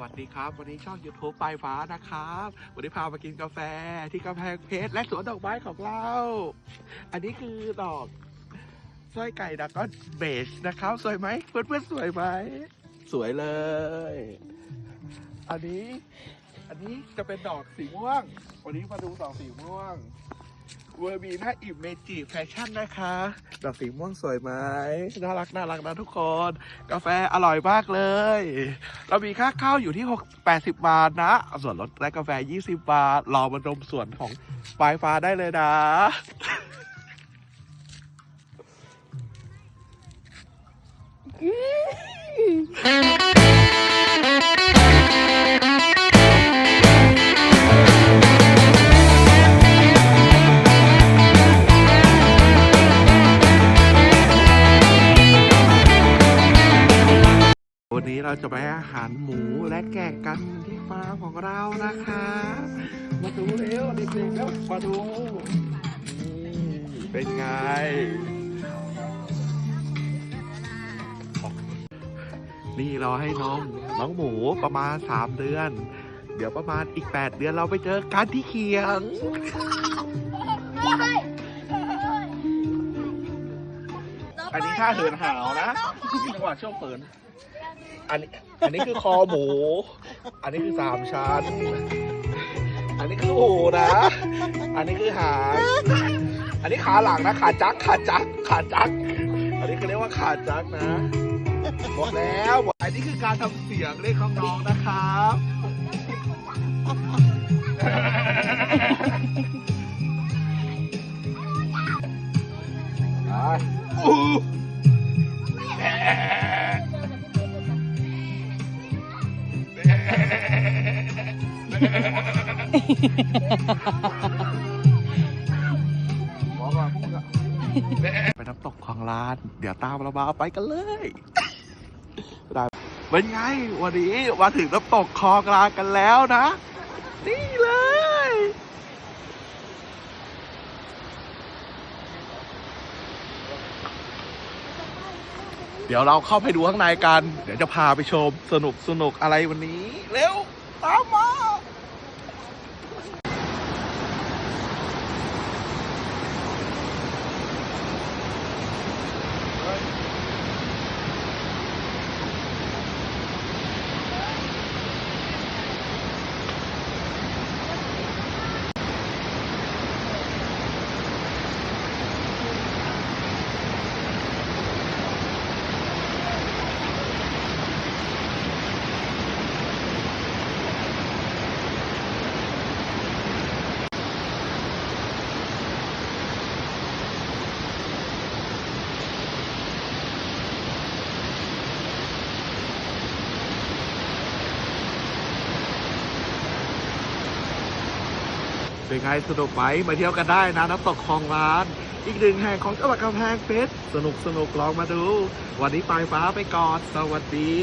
วัสดีครับ วันนี้ช่อง YouTube ปลายฟ้านะครับ วันนี้พามากินกาแฟที่กำแพงเพชรและสวนดอกไม้ของเรา อันนี้คือดอกสร้อยไก่ดักก็เบสนะครับ สวยไหมเพื่อนเพื่อนๆสวยไหมสวยเลย อันนี้ อันนี้จะเป็นดอกสีม่วง วันนี้มาดูดอกสีม่วง เวอร์บีน่าอิมเมจิแฟชั่นนะคะ ดอกสีม่วงสวยไหมน่ารักน่ารักนะทุกคน กาแฟอร่อยมากเลย เรามีค่าเข้าอยู่ที่6 80 บาทนะ ส่วนลดและกาแฟ 20 บาท รอมาดมส่วนของปลายฟ้าได้เลยนะวั เราจะไปอาหารหมูและแกะกันที่ฟาร์มของเรานะคะ มาดูเร็วเด็กๆแล้วมาดูนี่เป็นไง นี่เราให้น้องน้องหมูประมาณ 3 เดือน เดี๋ยวประมาณอีก 8 เดือนเราไปเจอกันที่เขียงอันนี้ท่าเหินหาวนะนี่จังหวะช่วงเปิด อันนี้อันนี้คือคอหมู อันนี้คือสามชั้น อันนี้คือหูนะ อันนี้คือหางอันนี้ขาหลังนะขาจักขาจักขาจัก อันนี้คือเรียกว่าขาจักนะหมดแล้วหมดอันนี้คือการทำเสียงเรียกน้องๆนะครับไปอู้ ไปน้ำตกของร้าน เดี๋ยวตามเรามาไปกันเลยได้เป็นไง วันนี้มาถึงน้ำตกคลองลานกันแล้วนะ นี่เลยเดี๋ยวเราเข้าไปดูข้างในกัน เดี๋ยวจะพาไปชมสนุกสนุกอะไรวันนี้ เร็ว เป็นไงสนุกไหมมาเที่ยวกันได้นะน้ำตกคลองล้าน อีกหนึ่งแห่งของจังหวัดกำแพงเพชรสนุกสนุกลองมาดู วันนี้ปลายฟ้าไปก่อน สวัสดี